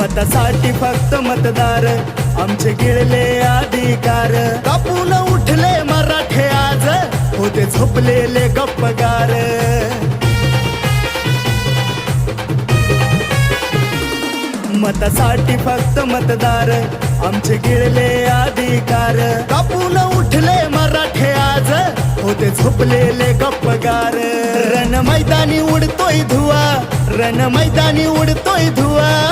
मतासाठी फक्त मतदार. आमचे गिळले अधिकार. कापून उठले मराठे आज. होते झोपलेले गप्पगार. मतासाठी फक्त मतदार. आमचे गिळले अधिकार. कापून उठले मराठे आज. होते झोपलेले गप्पगार. रण मैदानी उडतोय धुवा. रण मैदानी उडतोय धुवा.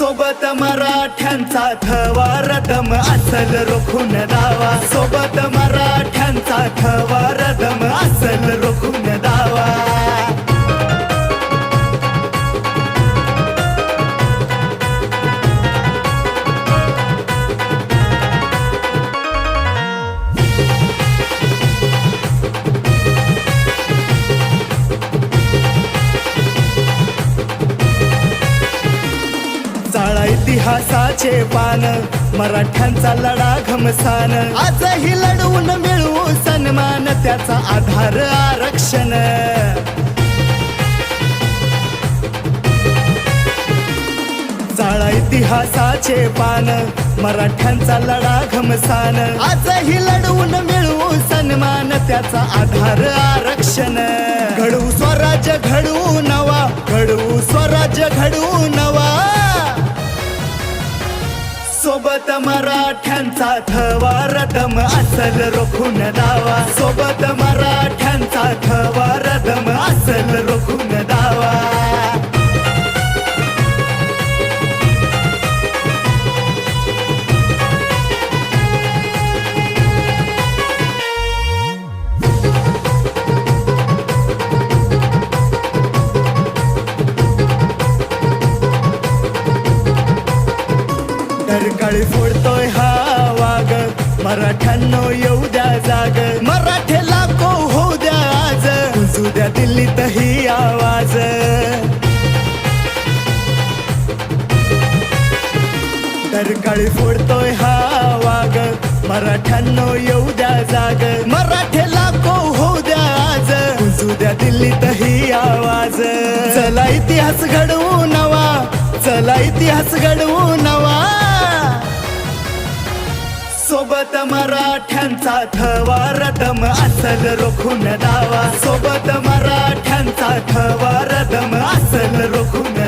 सोबत मराठ्यांचा थवा रदम असल रोखून दावा सोबत मराठ्यांचा थवा रदम असल रोखून इतिहासाचे पान मराठ्यांचा लढा घमसान. आजही लढवून मिळवू सन्मान त्याचा आधार आरक्षण. चाळा इतिहासाचे पान मराठ्यांचा लढा घमसान. आजही लढवून मिळवू सन्मान त्याचा आधार आरक्षण. घडवू स्वराज्य घडवू नवा. घडवू स्वराज्य घडवू नवा. सोबत मराठ्यांचा थवा रदम असल रोखून दावा. सोबत मराठ्या काळी फोडतोय हा वाग. मराठ्यांनो येऊ द्या जाग. मराठे को होऊ द्या आज. गुंजू द्या दिल्लीत ही आवाज. काळी फोडतोय हा वाग. मराठ्यांनो येऊ द्या जाग. मराठे को होऊ द्या आज. गुंजू द्या दिल्लीत ही आवाज. चला इतिहास घडवू नवा. चला इतिहास घडवू नवा. सोबत मराठ्यांचा थवा रदम असल रोखून दावा. सोबत मराठ्यांचा थवा रदम असल रोखून